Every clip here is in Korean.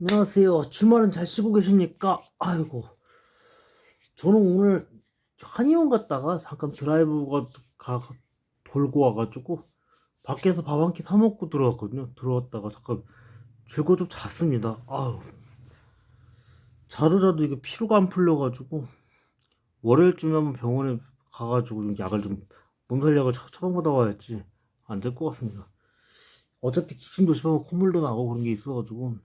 안녕하세요. 주말은 잘 쉬고 계십니까? 아이고. 저는 오늘 한의원 갔다가 잠깐 드라이브가 가, 돌고 와가지고 밖에서 밥 한 끼 사 먹고 들어왔거든요. 들어왔다가 잠깐 줄고 좀 잤습니다. 아유. 자르라도 이거 피로가 안 풀려가지고 월요일쯤에 한번 병원에 가가지고 좀 약을 좀 몸살약을 처- 처방받아 와야지 안 될 것 같습니다. 어차피 기침도 심하고 콧물도 나고 그런 게 있어가지고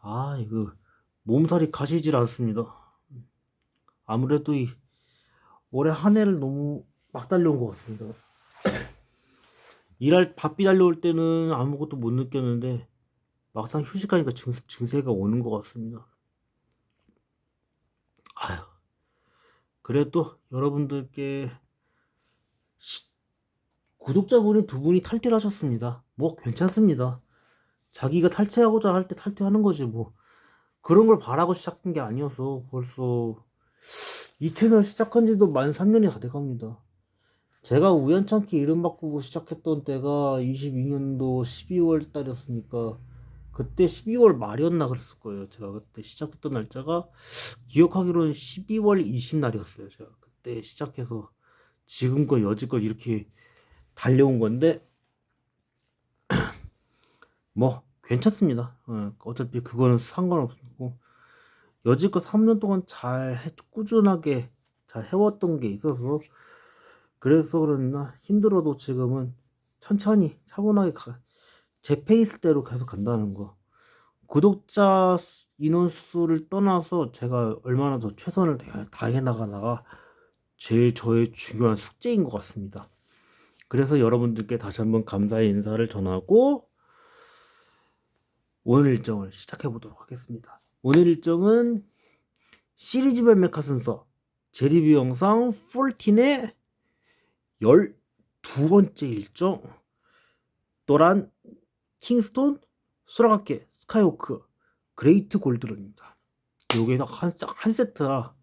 아 이거 몸살이 가시질 않습니다. 아무래도 이 올해 한 해를 너무 막 달려온 것 같습니다. 일할 바삐 달려올 때는 아무것도 못 느꼈는데 막상 휴식하니까 증, 증세가 오는 것 같습니다. 아휴 그래도 여러분들께 시- 구독자분이 두 분이 탈퇴를 하셨습니다. 뭐 괜찮습니다. 자기가 탈퇴하고자 할 때 탈퇴하는 거지 뭐 그런 걸 바라고 시작한 게 아니어서 벌써 이 채널 시작한 지도 만 3년이 다 돼갑니다. 제가 우연찮게 이름 바꾸고 시작했던 때가 22년도 12월 달이었으니까 그때 12월 말이었나 그랬을 거예요. 제가 그때 시작했던 날짜가 기억하기로는 12월 20날이었어요. 제가 그때 시작해서 지금껏 여지껏 이렇게 달려온 건데 뭐 괜찮습니다. 어, 어차피 그거는 상관없고 여지껏 3년 동안 잘 해, 꾸준하게 잘 해왔던 게 있어서 그래서 그러나 힘들어도 지금은 천천히 차분하게 가, 제 페이스대로 계속 간다는 거. 구독자 수- 인원수를 떠나서 제가 얼마나 더 최선을 다- 다해 나가다가 제일 저의 중요한 숙제인 것 같습니다. 그래서 여러분들께 다시 한번 감사의 인사를 전하고 오늘 일정을 시작해 보도록 하겠습니다. 오늘 일정은 시리즈별 메카 순서 제리뷰 영상 14의 12번째 일정 또란 킹스톤, 소라가케, 스카이호크, 그레이트 골드런입니다. 요게 딱한 한 세트라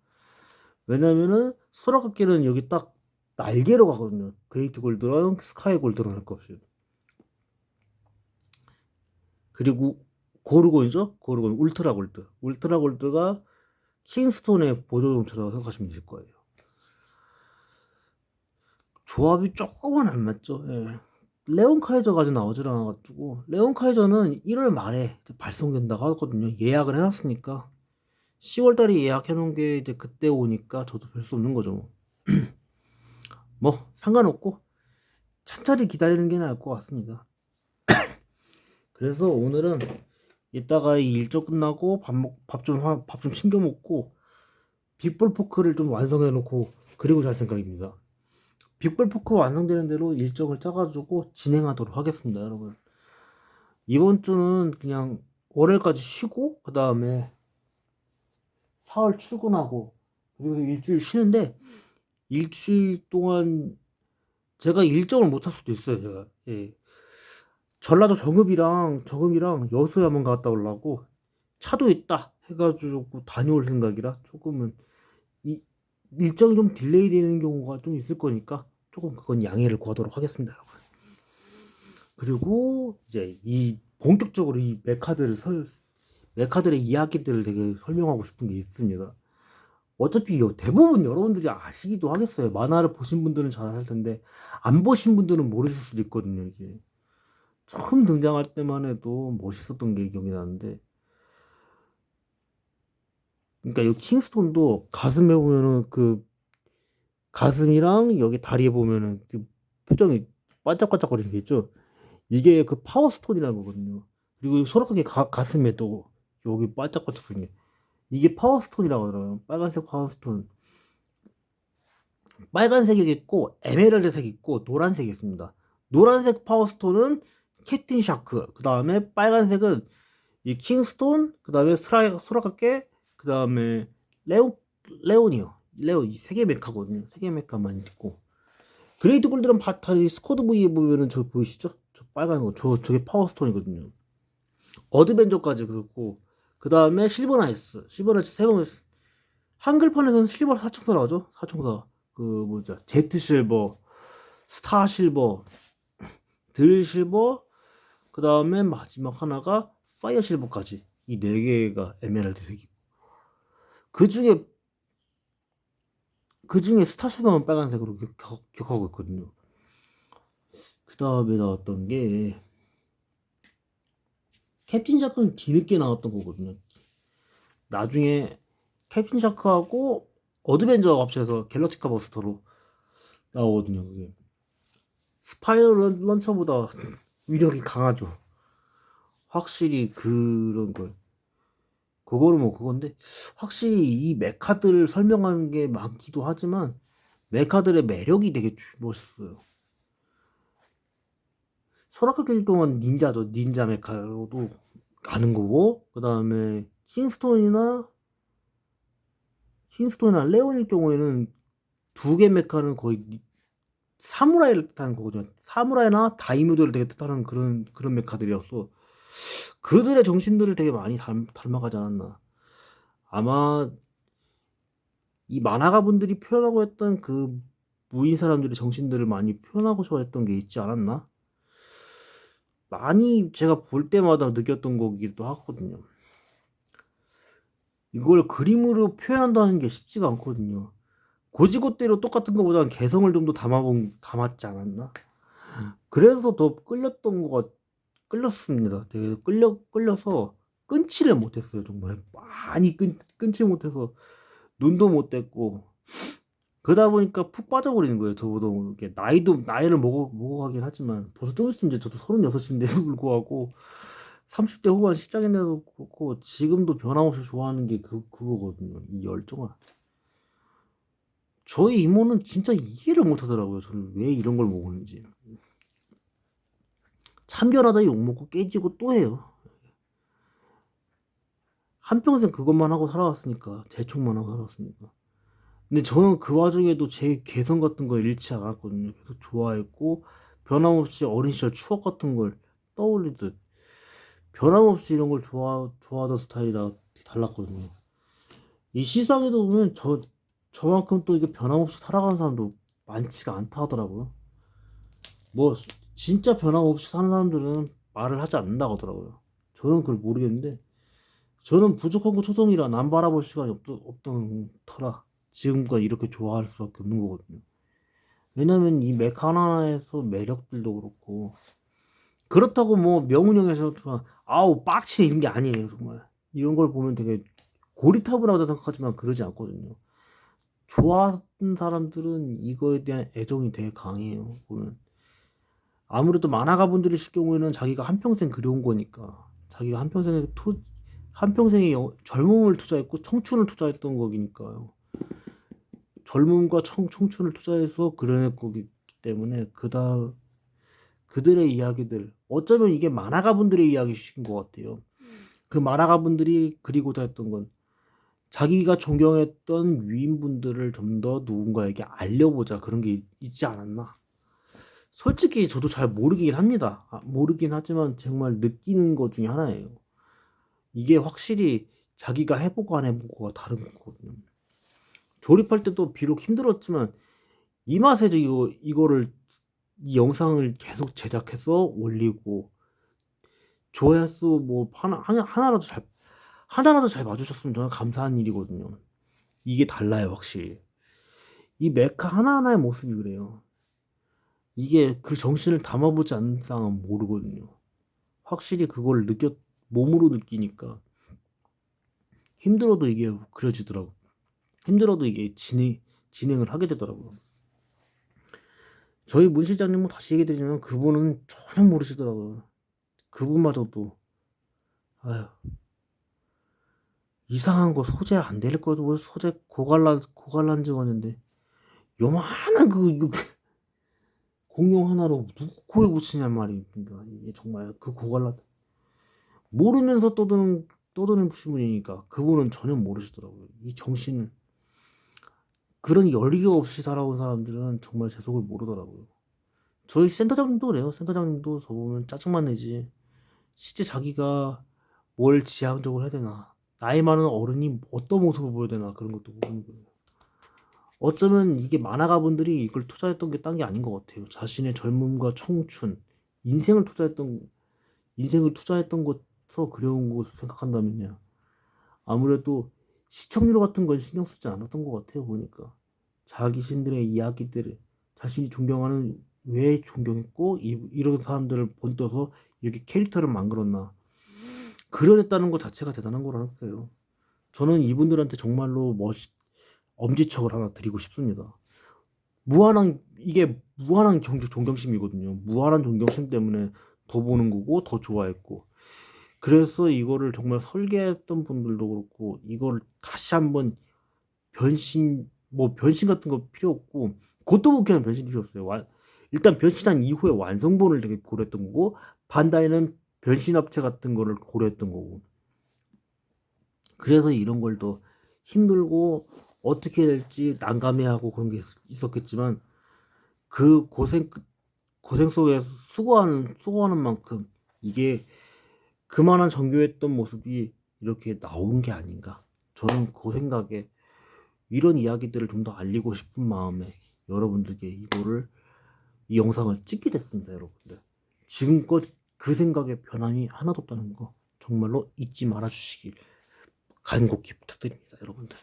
왜냐면은 소라가케는 여기 딱 날개로 가거든요. 그레이트 골드런, 스카이 골드런 할거 없이. 그리고 고르곤이죠? 고르곤 울트라 골드. 울트라 골드가 킹스톤의 보조종처럼 생각하시면 될 거예요. 조합이 조금은 안 맞죠. 예. 레온 카이저가 지 나오질 않아가지고 레온 카이저는 1월 말에 발송된다고 하거든요. 예약을 해놨으니까 10월달에 예약해놓은 게 이제 그때 오니까 저도 별 수 없는 거죠. 뭐. 뭐 상관없고 차차리 기다리는 게 나을 것 같습니다. 그래서 오늘은 이따가 이 일정 끝나고 밥먹밥좀 밥 좀 챙겨 먹고 빅볼 포크를 좀 완성해 놓고 그리고 잘 생각입니다. 빅볼 포크 완성되는 대로 일정을 짜가지고 진행하도록 하겠습니다, 여러분. 이번 주는 그냥 월요일까지 쉬고 그 다음에 4월 출근하고 그리고 일주일 쉬는데 일주일 동안 제가 일정을 못 할 수도 있어요, 제가. 예. 전라도 정읍이랑 정읍이랑 여수에 한번 갔다 오려고 차도 있다 해가지고 다녀올 생각이라 조금은 이 일정이 좀 딜레이 되는 경우가 좀 있을 거니까 조금 그건 양해를 구하도록 하겠습니다, 여러분. 그리고 이제 이 본격적으로 이 메카들을 설 메카들의 이야기들을 되게 설명하고 싶은 게 있습니다. 어차피 요- 대부분 여러분들이 아시기도 하겠어요. 만화를 보신 분들은 잘알 텐데 안 보신 분들은 모르실 수도 있거든요. 이게 처음 등장할 때만 해도 멋있었던 게 기억이 나는데 그러니까 이 킹스톤도 가슴에 보면은 그 가슴이랑 여기 다리에 보면은 그 표정이 반짝반짝거리는 게 있죠. 이게 그 파워스톤이라는 거거든요. 그리고 소라카게 가슴에 또 여기 반짝반짝거리는 게 이게 파워스톤이라고 하더라고요. 빨간색 파워스톤. 빨간색이 있고 에메랄드색 있고 노란색이 있습니다. 노란색 파워스톤은 캡틴 샤크. 그 다음에 빨간색은 이 킹스톤. 그 다음에 스라 소라카게. 그 다음에 레온 레온이요. 레온 이 세 개 메카거든요. 세 개 메카만 있고. 그레이트 골드랑 바탈이 스쿼드 V에 보면은 저 보이시죠? 저 빨간 거. 저 저게 파워스톤이거든요. 어드벤져까지 그렇고 그 다음에 실버나이스, 실버나이스 세 번 한글판에서는 실버 사총사 나오죠? 사총사 그 뭐죠? 제트 실버, 스타 실버, 들 실버, 그 다음에 마지막 하나가 파이어 실버까지 이 네 개가 에메랄드색이고 그 중에 그 중에 스타슈가만 빨간색으로 기억, 기억하고 있거든요. 그 다음에 나왔던 게 캡틴 샤크는 뒤늦게 나왔던 거거든요. 나중에 캡틴 샤크하고 어드벤저 합쳐서 갤럭티카 버스터로 나오거든요. 그게 스파이럴 런- 런처보다 위력이 강하죠. 확실히 그런 걸. 그거는 뭐 그건데 확실히 이 메카들을 설명하는 게 많기도 하지만 메카들의 매력이 되게 주- 멋있어요. 소라카 길 동안 닌자죠. 닌자 메카로도 가는 거고 그 다음에 킹스톤이나 킹스톤이나 레온일 경우에는 두 개 메카는 거의 니- 사무라이를 뜻하는 거거든요. 사무라이나 다이무들을 되게 뜻하는 그런 그런 메카들이었어. 그들의 정신들을 되게 많이 닮, 닮아가지 않았나. 아마 이 만화가 분들이 표현하고 했던 그 무인 사람들의 정신들을 많이 표현하고 싶어 했던 게 있지 않았나? 많이 제가 볼 때마다 느꼈던 거기도 하거든요. 이걸 그림으로 표현한다는 게 쉽지가 않거든요. 고지고대로 똑같은 것보다는 개성을 좀 더 담아본 담았지 않았나? 그래서 더 끌렸던 거 끌렸습니다. 되게 끌려 끌려서 끊지를 못했어요. 정말 많이 끈 끊지 못해서 눈도 못 뗐고 그러다 보니까 푹 빠져버리는 거예요. 저보다 이렇게 나이도 나이를 먹어 먹어가긴 하지만 벌써 좀 있으면 이제 저도 36인데도 불구하고 30대 후반 시작인데도 그렇고 지금도 변함없이 좋아하는 게 그 그거거든요. 이 열정을. 저희 이모는 진짜 이해를 못 하더라고요. 저는 왜 이런 걸 먹었는지. 참견하다 욕 먹고 깨지고 또 해요. 한평생 그것만 하고 살아왔으니까 재촉만 하고 살았으니까. 근데 저는 그 와중에도 제 개성 같은 걸 잃지 않았거든요. 계속 좋아했고 변함없이 어린 시절 추억 같은 걸 떠올리듯 변함없이 이런 걸 좋아 좋아하던 스타일이라 달랐거든요. 이 시상에도 보면 저 저만큼 또 이게 변함없이 살아가는 사람도 많지가 않다 하더라고요. 뭐 진짜 변함없이 사는 사람들은 말을 하지 않는다고 하더라고요. 저는 그걸 모르겠는데 저는 부족한 거 초성이라 남 바라볼 시간이 없, 없던 터라 지금까지 이렇게 좋아할 수밖에 없는 거거든요. 왜냐면 이 메카 하나에서 매력들도 그렇고 그렇다고 뭐 명운형에서 아우 빡치네 이런 게 아니에요 정말 이런 걸 보면 되게 고리타분하다 생각하지만 그러지 않거든요. 좋아하는 사람들은 이거에 대한 애정이 되게 강해요. 보면 아무래도 만화가 분들이실 경우에는 자기가 한평생 그려온 거니까 자기가 한평생에 투 한평생에 영- 젊음을 투자했고 청춘을 투자했던 거니까요. 젊음과 청, 청춘을 투자해서 그려낼 거기 때문에 그다 그들의 이야기들 어쩌면 이게 만화가 분들의 이야기신 것 같아요. 그 만화가 분들이 그리고자 했던 건 자기가 존경했던 위인분들을 좀 더 누군가에게 알려보자 그런 게 있- 있지 않았나. 솔직히 저도 잘 모르긴 합니다. 아, 모르긴 하지만 정말 느끼는 것 중에 하나예요. 이게 확실히 자기가 해보고 안 해보고가 다른 거거든요. 조립할 때도 비록 힘들었지만 이 맛에 이거 이거를 이 영상을 계속 제작해서 올리고 조회수 뭐 하나 하나라도 잘 하나라도 잘 봐주셨으면 저는 감사한 일이거든요. 이게 달라요 확실히. 이 메카 하나하나의 모습이 그래요. 이게 그 정신을 담아보지 않는 이상은 모르거든요. 확실히 그걸 느꼈 몸으로 느끼니까 힘들어도 이게 그려지더라고. 힘들어도 이게 진행 진행을 하게 되더라고요. 저희 문 실장님은 다시 얘기드리면 그분은 전혀 모르시더라고요. 그분마저도 아휴 이상한 거 소재 안 될 거도 왜 소재 고갈라 고갈란 증언인데 요만한 그 공룡 하나로 누구 코에 붙이냔 말입니다. 이게 정말 그 고갈라 모르면서 떠드는 떠드는 분이니까 그분은 전혀 모르시더라고요. 이 정신 그런 열기가 없이 살아온 사람들은 정말 제 속을 모르더라고요. 저희 센터장님도 그래요. 센터장님도 저 보면 짜증만 내지. 실제 자기가 뭘 지향적으로 해야 되나. 나이 많은 어른이 어떤 모습을 보여야 되나 그런 것도 거예요. 어쩌면 이게 만화가 분들이 이걸 투자했던 게 딴 게 아닌 것 같아요. 자신의 젊음과 청춘, 인생을 투자했던 인생을 투자했던 것 해서 그려온 것을 생각한다면요. 아무래도 시청률 같은 건 신경 쓰지 않았던 것 같아요, 보니까. 자기 신들의 이야기들을 자신이 존경하는 왜 존경했고, 이, 이런 사람들을 본떠서 이렇게 캐릭터를 만들었나. 그려냈다는 것 자체가 대단한 거라는 거예요. 저는 이분들한테 정말로 멋, 엄지척을 하나 드리고 싶습니다. 무한한, 이게 무한한 경, 존경심이거든요. 무한한 존경심 때문에 더 보는 거고, 더 좋아했고. 그래서 이거를 정말 설계했던 분들도 그렇고 이걸 다시 한번 변신 뭐 변신 같은 거 필요 없고 그것도 못하는 변신이 필요 없어요. 와- 일단 변신한 이후에 완성본을 되게 고려했던 거고 반다이는 변신 업체 같은 거를 고려했던 거고 그래서 이런 걸 더 힘들고 어떻게 해야 될지 난감해하고 그런 게 있었겠지만 그 고생 고생 속에 수고하는 수고하는 만큼 이게 그만한 정교했던 모습이 이렇게 나온 게 아닌가. 저는 그 생각에 이런 이야기들을 좀 더 알리고 싶은 마음에 여러분들께 이거를 이 영상을 찍게 됐습니다, 여러분들. 지금껏 그 생각에 변함이 하나도 없다는 거 정말로 잊지 말아 주시길 간곡히 부탁드립니다, 여러분들.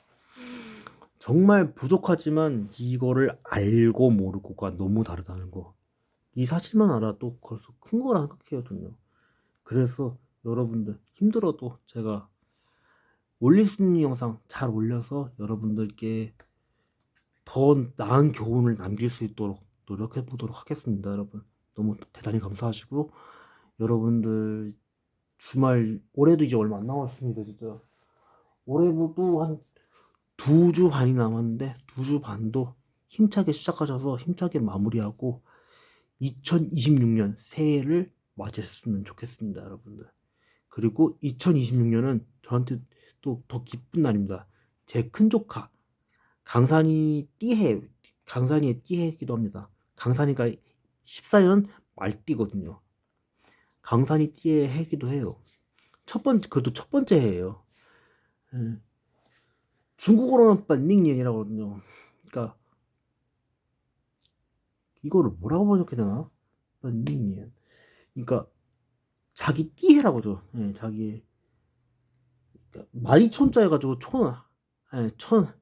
정말 부족하지만 이거를 알고 모르고가 너무 다르다는 거. 이 사실만 알아도 벌써 큰 거라 생각해요. 그래서 여러분들 힘들어도 제가 올릴 수 있는 영상 잘 올려서 여러분들께 더 나은 교훈을 남길 수 있도록 노력해 보도록 하겠습니다, 여러분. 너무 대단히 감사하시고 여러분들 주말 올해도 이제 얼마 안 남았습니다, 진짜. 올해도 한 두 주 반이 남았는데 두 주 반도 힘차게 시작하셔서 힘차게 마무리하고 2026년 새해를 맞이했으면 좋겠습니다, 여러분들. 그리고 2026년은 저한테 또 더 기쁜 날입니다. 제 큰 조카 강산이 띠해 강산이의 띠해이기도 합니다. 강산이가 14년 말띠거든요. 강산이 띠의 해기도 해요. 첫 번째 그래도 첫 번째 해예요. 예. 중국어로는 빤닝년이라고 하거든요. 그러니까 이거를 뭐라고 번역해야 되나? 빤닝년. 그러니까 자기 띠해라고 죠 예, 자기 그러니까 마이촌자 해가지고 촌, 예, 촌.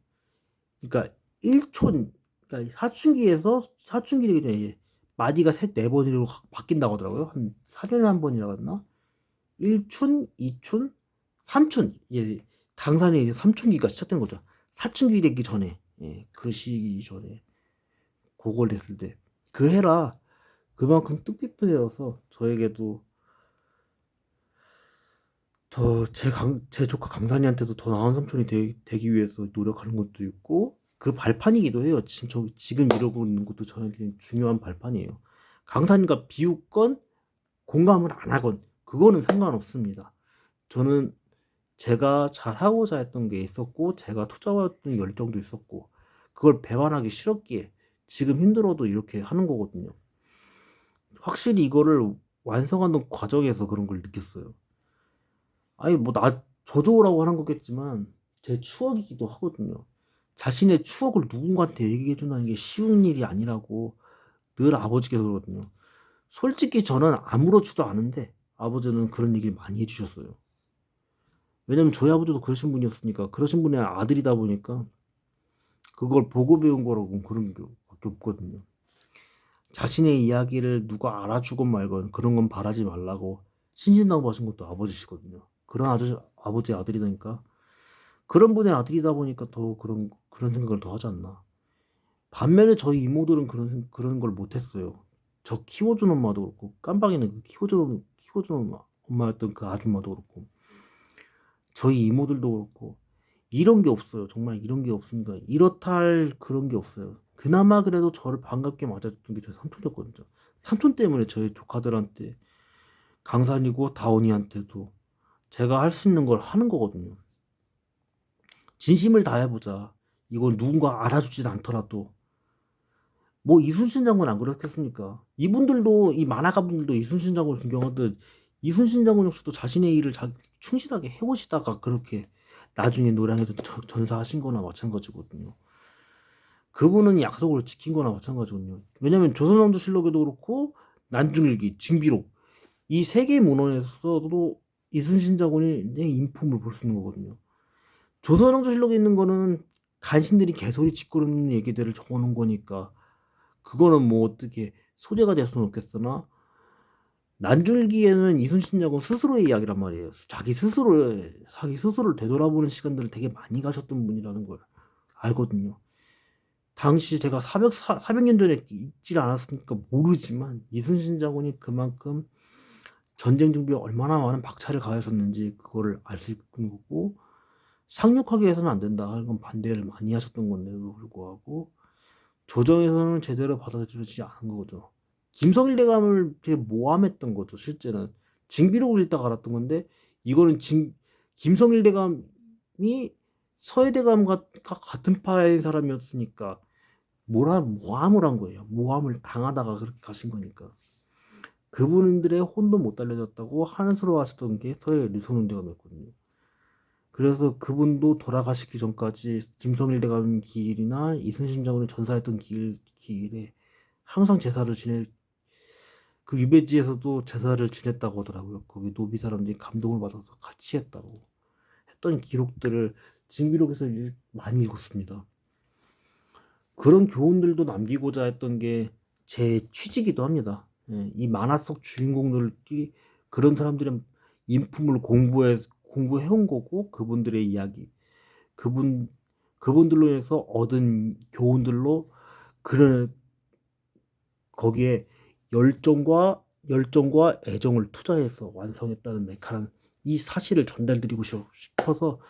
그러니까 1촌, 그러니까 사춘기에서 사춘기 되기 전에 마디가 셋, 네 번으로 바뀐다고 하더라고요. 한 4년에 한 번이라고 했나? 1춘, 2춘, 3춘. 이제 강산에 이제 삼춘기가 시작된 거죠. 사춘기 되기 전에, 예, 그 시기 전에 그걸 했을 때 그 해라 그만큼 뜻깊은 해여서 저에게도 더제 조카 강산이한테도 더 나은 삼촌이 되, 되기 위해서 노력하는 것도 있고 그 발판이기도 해요. 지금 저 지금 이러고 있는 것도 저에게 중요한 발판이에요. 강산이가 비웃건 공감을 안 하건 그거는 상관없습니다. 저는 제가 잘하고자 했던 게 있었고 제가 투자했던 열정도 있었고 그걸 배반하기 싫었기에 지금 힘들어도 이렇게 하는 거거든요. 확실히 이거를 완성하는 과정에서 그런 걸 느꼈어요. 아니 뭐 나 저조라고 하는 거겠지만 제 추억이기도 하거든요. 자신의 추억을 누군가한테 얘기해 준다는 게 쉬운 일이 아니라고 늘 아버지께서 그러거든요. 솔직히 저는 아무렇지도 않은데 아버지는 그런 얘기를 많이 해주셨어요. 왜냐면 저희 아버지도 그러신 분이었으니까 그러신 분의 아들이다 보니까 그걸 보고 배운 거라고 그런 게 없거든요. 자신의 이야기를 누가 알아주건 말건 그런 건 바라지 말라고 신신당부 하신 것도 아버지시거든요. 그런 아저씨, 아버지 아들이니까 그런 분의 아들이다 보니까 더 그런 그런 생각을 더 하지 않나. 반면에 저희 이모들은 그런 생- 그런 걸 못했어요. 저 키워준 엄마도 그렇고 깜빡이는 그 키워준 키워준 엄마였던 그 아줌마도 그렇고 저희 이모들도 그렇고 이런 게 없어요. 정말 이런 게 없으니까 이렇다 할 그런 게 없어요. 그나마 그래도 저를 반갑게 맞아줬던 게 저희 삼촌이었거든요. 삼촌 때문에 저희 조카들한테 강산이고 다온이한테도 제가 할 수 있는 걸 하는 거거든요. 진심을 다해보자. 이건 누군가 알아주진 않더라도 뭐 이순신 장군 안 그렇겠습니까? 이분들도 이 만화가 분들도 이순신 장군 존경하듯 이순신 장군 역시도 자신의 일을 자, 충실하게 해오시다가 그렇게 나중에 노량에서 저- 전사하신 거나 마찬가지거든요. 그분은 약속을 지킨 거나 마찬가지거든요. 왜냐면 조선왕조실록에도 그렇고 난중일기, 징비록 이 세 개의 문헌에서도 이순신 장군이 내 인품을 볼 수 있는 거거든요. 조선왕조실록에 있는 거는 간신들이 개소리 짓거리는 얘기들을 적어놓은 거니까 그거는 뭐 어떻게 소재가 될 수는 없겠으나 난줄기에는 이순신 장군 스스로의 이야기란 말이에요. 자기 스스로 자기 스스로를 되돌아보는 시간들을 되게 많이 가셨던 분이라는 걸 알거든요. 당시 제가 400, 400년 전에 있질 않았으니까 모르지만 이순신 장군이 그만큼 전쟁 준비에 얼마나 많은 박차를 가하셨는지 그거를 알 수 있는 거고 상륙하게 해서는 안 된다 하는 건 반대를 많이 하셨던 건데도 불구하고 조정에서는 제대로 받아들여지지 않은 거죠. 김성일 대감을 되게 모함했던 거죠. 실제는 징비록을 읽다가 알았던 건데 이거는 징, 김성일 대감이 서해 대감과 같은 파의 사람이었으니까 뭐라 모함을 한 거예요. 모함을 당하다가 그렇게 가신 거니까. 그분들의 혼도 못 달래졌다고 한스러워하시던 게 서해 류성룡 대감이었거든요. 그래서 그분도 돌아가시기 전까지 김성일 대감 기일이나 이순신 장군이 전사했던 기일, 기일에 항상 제사를 지내 그 유배지에서도 제사를 지냈다고 하더라고요. 거기 노비 사람들이 감동을 받아서 같이 했다고 했던 기록들을 징비록에서 읽- 많이 읽었습니다. 그런 교훈들도 남기고자 했던 게 제 취지기도 합니다. 예, 이 만화 속 주인공들이 그런 사람들의 인품을 공부해 공부해온 거고 그분들의 이야기, 그분 그분들로 인해서 얻은 교훈들로 그런 거기에 열정과 열정과 애정을 투자해서 완성했다는 메카란 이 사실을 전달드리고 싶어서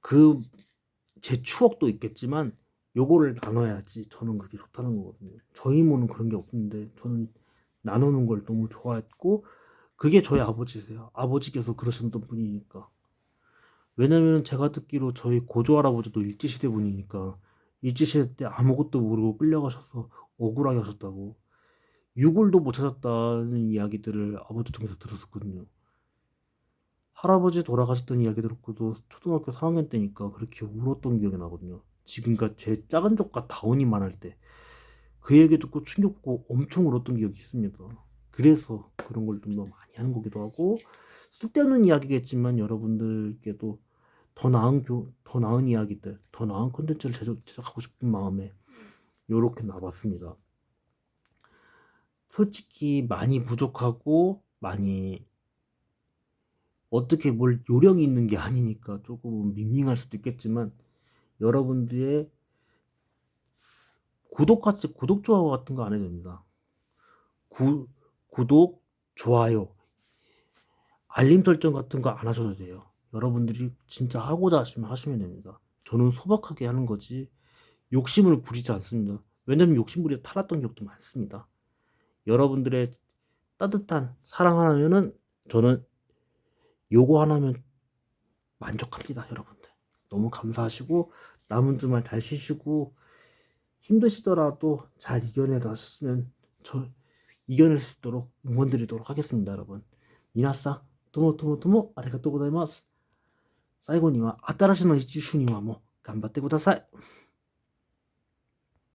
그 제 추억도 있겠지만 요거를 나눠야지 저는 그게 좋다는 거거든요. 저희 모는 그런 게 없는데 저는 나누는 걸 너무 좋아했고 그게 저희 아버지세요. 아버지께서 그러셨던 분이니까. 왜냐면 제가 듣기로 저희 고조 할아버지도 일제시대 분이니까 일제시대 때 아무것도 모르고 끌려가셔서 억울하게 하셨다고 유골도 못 찾았다는 이야기들을 아버지 통해서 들었었거든요. 할아버지 돌아가셨던 이야기 들었고도 초등학교 4학년 때니까 그렇게 울었던 기억이 나거든요. 지금까지 제 작은 조카 다운이 말할 때 그 얘기 듣고 충격받고 엄청 울었던 기억이 있습니다. 그래서 그런 걸 좀 더 많이 하는 거기도 하고 쓸데없는 이야기겠지만 여러분들께도 더 나은 교, 더 나은 이야기들, 더 나은 콘텐츠를 제작, 제작하고 싶은 마음에 요렇게 나왔습니다. 솔직히 많이 부족하고 많이 어떻게 뭘 요령이 있는 게 아니니까 조금 밍밍할 수도 있겠지만 여러분들의 구독 같은 구독 좋아요 같은 거 안 해도 됩니다. 구, 구독 좋아요 알림 설정 같은 거 안 하셔도 돼요. 여러분들이 진짜 하고자 하시면 하시면 됩니다. 저는 소박하게 하는 거지 욕심을 부리지 않습니다. 왜냐면 욕심 부려 탈았던 기억도 많습니다. 여러분들의 따뜻한 사랑 하나면은 저는 요거 하나면 만족합니다, 여러분들. 너무 감사하시고 남은 주말 잘 쉬시고 힘드시더라도 잘 이겨내셨으면 저 이겨낼 수 있도록 응원드리도록 하겠습니다, 여러분. 미나사 토모토모토모 아리가또 고자이마스. 最後には新しいの一週にはもう頑張ってください。